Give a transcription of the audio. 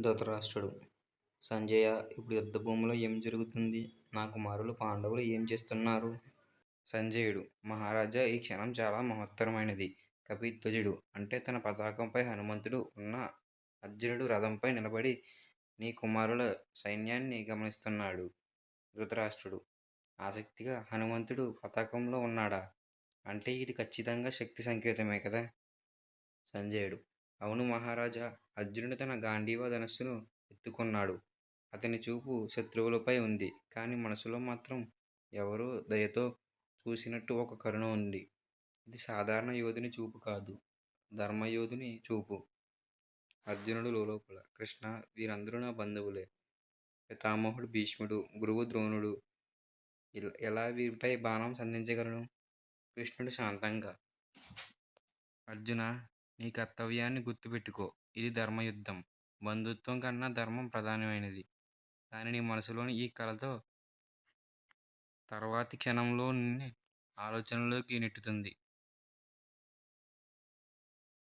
ధృతరాష్ట్రుడు సంజయ ఇప్పుడు యుద్ధభూమిలో ఏం జరుగుతుంది? నా కుమారులు పాండవులు ఏం చేస్తున్నారు? సంజయుడు మహారాజా ఈ క్షణం చాలా మహత్తరమైనది. కపిధ్వజుడు అంటే తన పతాకంపై హనుమంతుడు ఉన్న అర్జునుడు రథంపై నిలబడి నీ కుమారుల సైన్యాన్ని గమనిస్తున్నాడు. ధృతరాష్ట్రుడు ఆసక్తిగా హనుమంతుడు పతాకంలో ఉన్నాడా? అంటే ఇది ఖచ్చితంగా శక్తి సంకేతమే కదా? సంజయుడు అవును మహారాజా! అర్జునుడు తన గాంధీవ ధనస్సును ఎత్తుకున్నాడు. అతని చూపు శత్రువులపై ఉంది. కానీ మనసులో మాత్రం ఎవరో దయతో చూసినట్టు ఒక కరుణ ఉంది. ఇది సాధారణ యోధుని చూపు కాదు. ధర్మయోధుని చూపు. అర్జునుడు లోలోపల కృష్ణ వీరందరూ నా బంధువులే. పితామహుడు భీష్ముడు, గురువు ద్రోణుడు. ఎలా వీరిపై బాణం సంధించగలను? కృష్ణుడు శాంతంగా. అర్జున నీ కర్తవ్యాన్ని గుర్తుపెట్టుకో ఇది ధర్మయుద్ధం. బంధుత్వం కన్నా ధర్మం ప్రధానమైనది. కానీ నీ మనసులోని ఈ కళతో తర్వాతి క్షణంలో నిన్ను ఆలోచనలోకి నెట్టుతుంది.